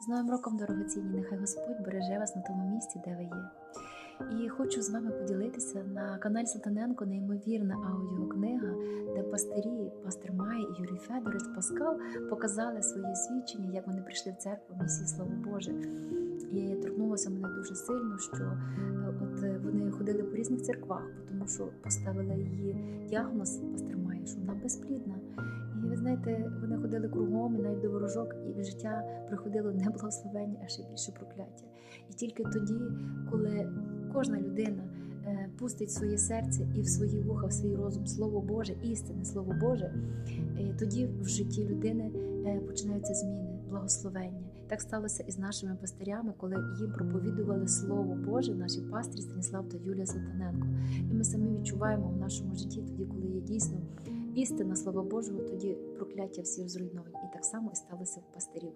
З Новим роком, дорогоцінні, нехай Господь береже вас на тому місці, де ви є. І хочу з вами поділитися на каналі Сатаненко неймовірна аудіокнига, де пастирі, пастир Май і Юрій Федорович Паскал показали своє свідчення, як вони прийшли в церкву місії Слово Боже. І торкнулося мене дуже сильно, що е, от е, вони ходили по різних церквах, тому що поставили її діагноз пастир Май, що вона безплідна. Знаєте, вони ходили кругом і навіть до ворожок, і в життя приходило не благословення, а ще більше прокляття. І тільки тоді, коли кожна людина е, пустить своє серце і в свої вуха, в свій розум Слово Боже, істинне Слово Боже, е, тоді в житті людини е, починаються зміни, благословення. Так сталося і з нашими пастирями, коли їм проповідували Слово Боже, наші пастирі Станіслав та Юлія Салтаненко. І ми самі відчуваємо в нашому житті, тоді, коли є дійсно істина Слова Божого, тоді прокляття всі зруйновані. І так само і сталося в пастирів.